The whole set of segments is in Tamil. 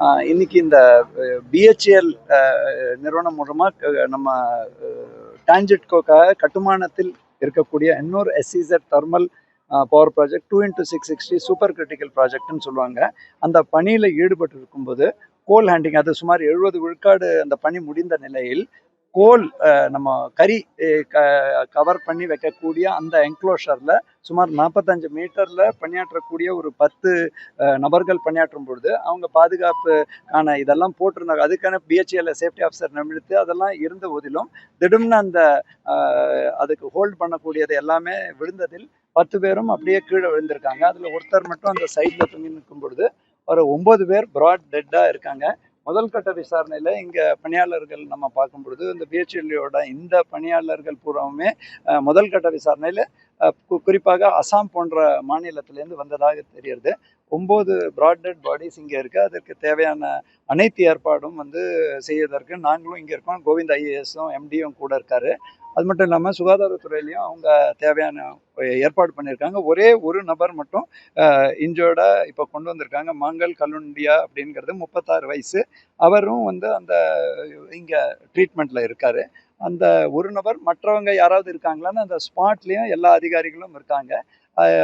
இன்னைக்கு இந்த பிஹெச்எல் நிறுவனம் மூலமாக நம்ம டான்ஜெட்கோக்காக கட்டுமானத்தில் இருக்கக்கூடிய இன்னொரு SEZ thermal power project two into six sixty super critical ப்ராஜெக்ட்னு சொல்லுவாங்க. அந்த பணியில் ஈடுபட்டு இருக்கும்போது கோல் ஹேண்டிங் அது சுமார் எழுபது விழுக்காடு அந்த பணி முடிந்த நிலையில் கோல் நம்ம கறி கவர் பண்ணி வைக்கக்கூடிய அந்த என்க்ளோஷரில் சுமார் நாற்பத்தஞ்சு மீட்டரில் பணியாற்றக்கூடிய ஒரு பத்து நபர்கள் பணியாற்றும் பொழுது அவங்க பாதுகாப்புக்கான இதெல்லாம் போட்டிருந்தாங்க. அதுக்கான பிஹெச்எல்ல சேஃப்டி ஆஃபீஸர் நிமிடுத்து அதெல்லாம் இருந்த போதிலும் திடீர்னு அந்த அதுக்கு ஹோல்ட் பண்ணக்கூடியது எல்லாமே விழுந்ததில் பத்து பேரும் அப்படியே கீழே விழுந்திருக்காங்க. அதில் ஒருத்தர் மட்டும் அந்த சைடில் தூங்கி நிற்கும் பொழுது ஒரு ஒம்பது பேர் ப்ராட் டெட்டாக இருக்காங்க. முதல் கட்ட விசாரணையில் இங்கே பணியாளர்கள் நம்ம பார்க்கும் பொழுது இந்த பிஹெச்எல்லியோட இந்த பணியாளர்கள் பூராவுமே முதல் கட்ட விசாரணையில் குறிப்பாக அசாம் போன்ற மாநிலத்திலேருந்து வந்ததாக தெரியுது ஒம்பது பிராடட் பாடிஸ் இங்கே இருக்குது அதற்கு தேவையான அனைத்து ஏற்பாடும் வந்து செய்வதற்கு நாங்களும் இங்கே இருக்கோம். கோவிந்த் ஐஏஎஸும் எம்டியும் கூட இருக்காரு. அது மட்டும் இல்லாமல் சுகாதாரத்துறையிலையும் அவங்க தேவையான ஏற்பாடு பண்ணியிருக்காங்க. ஒரே ஒரு நபர் மட்டும் இன்ஜோர்டா இப்போ கொண்டு வந்திருக்காங்க. மாங்கல் கலுண்டியா அப்படிங்கிறது முப்பத்தாறு வயசு. அவரும் வந்து அந்த இங்கே ட்ரீட்மெண்ட்டில் இருக்கார். அந்த ஒரு நபர் மற்றவங்க யாராவது இருக்காங்களான்னு அந்த ஸ்பாட்லேயும் எல்லா அதிகாரிகளும் இருக்காங்க.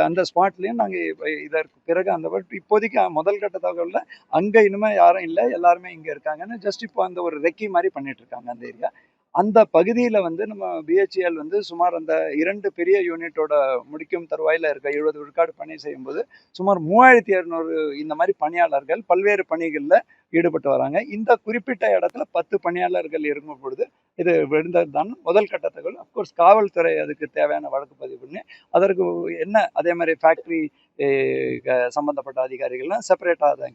அந்த ஸ்பாட்லேயும் நாங்கள் இதற்கு பிறகு அந்த இப்போதைக்கு முதல் கட்ட தகவலில் அங்கே இனிமேல் யாரும் இல்லை. எல்லாருமே இங்கே இருக்காங்கன்னு ஜஸ்ட் இப்போ அந்த ஒரு ரெக்கி மாதிரி பண்ணிட்டு இருக்காங்க அந்த ஏரியா. அந்த பகுதியில் வந்து நம்ம பிஹெச்எல் வந்து சுமார் அந்த இரண்டு பெரிய யூனிட்டோட முடிக்கும் தருவாயில் இருக்க எழுபது விழுக்காடு பணி செய்யும்போது சுமார் மூவாயிரத்தி இரநூறு இந்த மாதிரி பணியாளர்கள் பல்வேறு பணிகளில் ஈடுபட்டு வராங்க. இந்த குறிப்பிட்ட இடத்துல பத்து பணியாளர்கள் இருக்கும் பொழுது இது விழுந்தது தான் முதல் கட்ட தகவல். அஃப்கோர்ஸ் காவல்துறை அதுக்கு தேவையான வழக்கு பதிவு பண்ணி அதற்கு என்ன அதே மாதிரி ஃபேக்ட்ரி சம்பந்தப்பட்ட அதிகாரிகள்லாம் செப்பரேட்டாக தான்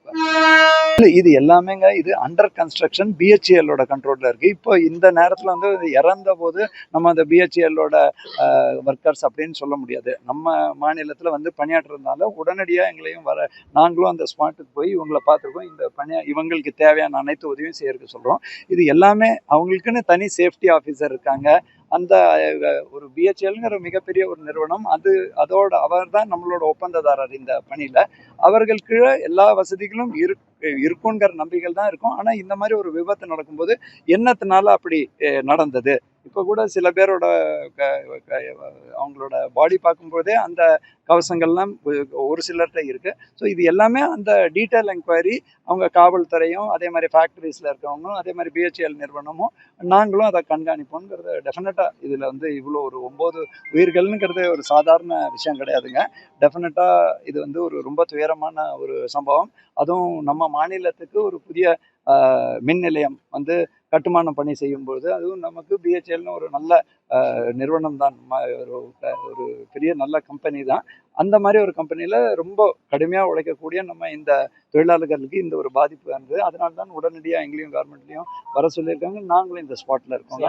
இது எல்லாமேங்க இது அண்டர் கன்ஸ்ட்ரக்ஷன் பிஹெச்எல்லோட கண்ட்ரோலில் இருக்குது இப்போ இந்த நேரத்தில் வந்து இறந்த போது நம்ம அந்த பிஹெச்எல்லோட ஒர்க்கர்ஸ் அப்படின்னு சொல்ல முடியாது. நம்ம மாநிலத்தில் வந்து பணியாற்றுறதுனால உடனடியாக எங்களையும் வர நாங்களும் அந்த ஸ்பாட்டுக்கு போய் இவங்களை பார்த்துருக்கோம். இந்த பணியா இவங்களுக்கு தேவையான அனைத்து உதவியும் செய்யறதுக்கு சொல்கிறோம் இது எல்லாமே அவங்களுக்குன்னு தனி சேஃப்டி ஆஃபீஸர் இருக்காங்க. அந்த ஒரு பிஹெச்எல்ங்கிற மிகப்பெரிய ஒரு நிறுவனம் அது அதோட அவர் தான் நம்மளோட ஒப்பந்ததாரர் இந்த பணியில். அவர்கள் கீழே எல்லா வசதிகளும் இரு இருக்குங்கிற நம்பிக்கை தான் இருக்கும். ஆனால் இந்த மாதிரி ஒரு விபத்து நடக்கும்போது என்னத்தினால அப்படி நடந்தது? இப்போ கூட சில பேரோட க- க- அவங்களோட பாடி பார்க்கும்போதே அந்த கவசங்கள்லாம் ஒரு சிலர்கிட்ட இருக்குது ஸோ இது எல்லாமே அந்த டீட்டெயில் என்கொயரி அவங்க காவல்துறையும் அதே மாதிரி ஃபேக்ட்ரிஸில் இருக்கவங்களும் அதே மாதிரி பிஹெச்எல் நிறுவனமும் நாங்களும் அதை கண்காணிப்போங்கிறது டெஃபினட்டாக இதில் வந்து இவ்வளோ ஒரு ஒம்பது உயிர்கள்ங்கிறது ஒரு சாதாரண விஷயம் கிடையாதுங்க. டெஃபினட்டாக இது வந்து ஒரு ரொம்ப துயரமான ஒரு சம்பவம். அதுவும் நம்ம மாநிலத்துக்கு ஒரு புதிய மின் நிலையம் வந்து கட்டுமானம் பணி செய்யும்போது அதுவும் நமக்கு பிஹெச்எல்னு ஒரு நல்ல நிறுவனம் தான் ஒரு ஒரு பெரிய நல்ல கம்பெனி தான். அந்த மாதிரி ஒரு கம்பெனியில் ரொம்ப கடுமையாக உழைக்கக்கூடிய நம்ம இந்த தொழிலாளர்களுக்கு இந்த ஒரு பாதிப்பு இருந்தது அதனால தான் உடனடியாக எங்களையும் கவர்மெண்ட்லையும் வர சொல்லியிருக்காங்க. நாங்களும் இந்த ஸ்பாட்டில் இருக்கோம்.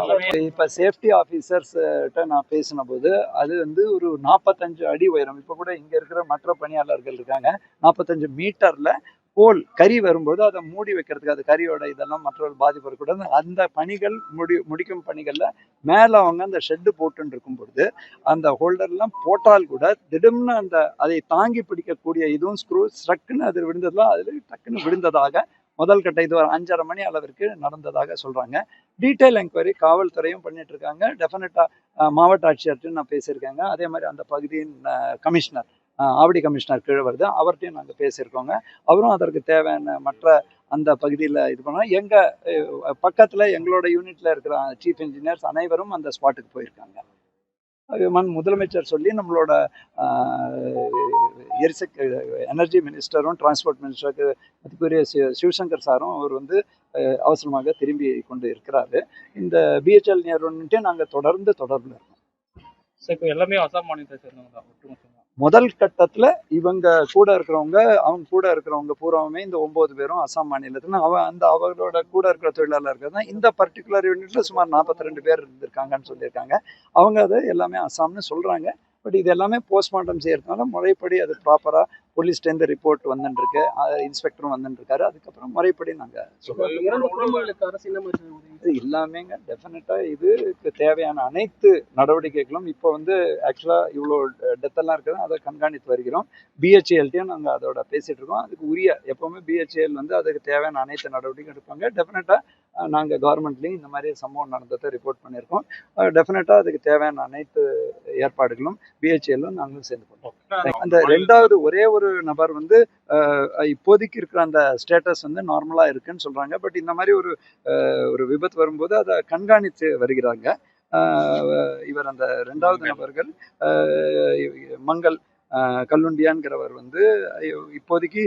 இப்போ சேஃப்டி ஆஃபீஸர்ஸ்கிட்ட நான் பேசின போது அது வந்து ஒரு நாற்பத்தஞ்சு அடி உயரம். இப்போ கூட இங்கே இருக்கிற மற்ற பணியாளர்கள் இருக்காங்க. நாற்பத்தஞ்சு மீட்டரில் கோல் கறி வரும்போது அதை மூடி வைக்கிறதுக்கு அது கறியோட இதெல்லாம் மற்றவர்கள் பாதிப்பு இருக்கக்கூடாது அந்த பணிகள் முடி முடிக்கும் பணிகளில் மேலே அவங்க அந்த ஷெட்டு போட்டுன்னு இருக்கும் பொழுது அந்த ஹோல்டர்லாம் போட்டால் கூட திடம்னு அந்த அதை தாங்கி பிடிக்கக்கூடிய இதுவும் ஸ்க்ரூ ஸ்ட்ரக்குன்னு அது விழுந்ததுலாம் அதில் டக்குன்னு விழுந்ததாக முதல் கட்ட இது ஒரு அஞ்சரை மணி அளவிற்கு நடந்ததாக சொல்கிறாங்க டீட்டெயில் என்கொயரி காவல்துறையும் பண்ணிட்டு இருக்காங்க. டெஃபினட்டாக மாவட்ட ஆட்சியர்கிட்ட நான் பேசியிருக்கேங்க. அதே மாதிரி அந்த பகுதியின் கமிஷனர் ஆவடி கமிஷனர் கீழே வருது. அவர்கிட்டையும் நாங்கள் பேசியிருக்கோங்க. அவரும் அதற்கு தேவையான மற்ற அந்த பகுதியில் இது பண்ணோம் எங்கள் பக்கத்தில் எங்களோட யூனிட்ல இருக்கிற சீஃப் இன்ஜினியர்ஸ் அனைவரும் அந்த ஸ்பாட்டுக்கு போயிருக்காங்க. மண் முதலமைச்சர் சொல்லி நம்மளோட எரிசக்தி எனர்ஜி மினிஸ்டரும் டிரான்ஸ்போர்ட் மினிஸ்டருக்கு அதுக்குரிய சி- சிவசங்கர் சாரும் அவர் வந்து அவசரமாக திரும்பி கொண்டு இருக்கிறாரு. இந்த பிஹெச்எல் நிறுவனத்தை நாங்கள் தொடர்ந்து தொடர்பில் இருக்கோம். சார் இப்போ எல்லாமே அசாம் மாநிலத்தை சேர்ந்தவங்க தான் முதல் கட்டத்தில் இவங்க கூட இருக்கிறவங்க அவங்க கூட இருக்கிறவங்க பூராவுமே இந்த ஒன்பது பேரும் அசாம் மாநிலத்தில் அவ அந்த அவர்களோட கூட இருக்கிற தொழிலாளர்கள் தான் இந்த பர்டிகுலர் யூனிட்ல சுமார் நாற்பத்தி ரெண்டு பேர் இருந்திருக்காங்கன்னு சொல்லியிருக்காங்க. அவங்க அதை எல்லாமே அசாம்னு சொல்றாங்க. பட் இது எல்லாமே போஸ்ட்மார்ட்டம் செய்யறதுனால முறைப்படி அது ப்ராப்பராக போலீஸ்டேருந்து ரிப்போர்ட் வந்துட்டுருக்கு இன்ஸ்பெக்டரும் வந்துட்டுருக்காரு அதுக்கப்புறம் முறைப்படி நாங்கள் இது எல்லாமேங்க. டெஃபினட்டாக இதுக்கு தேவையான அனைத்து நடவடிக்கைகளும் இப்போ வந்து ஆக்சுவலாக இவ்வளோ டெத்தெல்லாம் இருக்குது. அதை கண்காணித்து வருகிறோம். பிஹெச்ஏல்ட்டையும் நாங்கள் அதோட பேசிகிட்டு இருக்கோம் அதுக்கு உரிய எப்போவுமே பிஹெச்ஏஎல் வந்து அதுக்கு தேவையான அனைத்து நடவடிக்கை எடுப்பாங்க. டெஃபினட்டாக நாங்கள் கவர்மெண்ட்லேயும் இந்த மாதிரி சம்பவம் நடந்ததை ரிப்போர்ட் பண்ணியிருக்கோம். டெஃபினட்டாக அதுக்கு தேவையான அனைத்து ஏற்பாடுகளும் பிஹெச்ஏலும் நாங்களும் சேர்ந்து பண்ணுவோம் அந்த ரெண்டாவது ஒரே ஒரு நபர் வந்து இப்போதைக்கு இருக்கிற அந்த ஸ்டேட்டஸ் வந்து நார்மலாக இருக்குன்னு சொல்கிறாங்க பட் இந்த மாதிரி ஒரு ஒரு விபத்து வரும்போது அதை கண்காணித்து வருகிறாங்க. இவர் அந்த ரெண்டாவது நபர்கள் மங்கள் கல்லுண்டியான்கிறவர் வந்து இப்போதைக்கு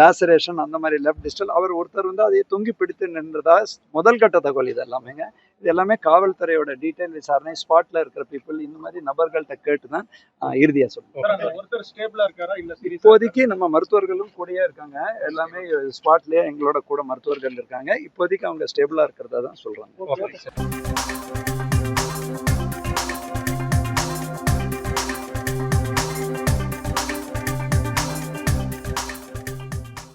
லாசரேஷன் அந்த மாதிரி லெஃப்ட் டிஸ்டல் அவர் ஒருத்தர் வந்து அதை தொங்கி பிடித்து நின்றதா முதல் கட்ட தகவல் இது எல்லாமேங்க. இது எல்லாமே காவல்துறையோட டீட்டெயில் விசாரணை ஸ்பாட்ல இருக்கிற பீப்புள் இந்த மாதிரி நபர்கள்ட்ட கேட்டு தான் இறுதியாக சொல்லுவோம் இப்போதைக்கு நம்ம மருத்துவர்களும் கூடயே இருக்காங்க. எல்லாமே ஸ்பாட்லயே எங்களோட கூட மருத்துவர்கள் இருக்காங்க. இப்போதைக்கு அவங்க ஸ்டேபிளா இருக்கிறதா தான் சொல்றாங்க.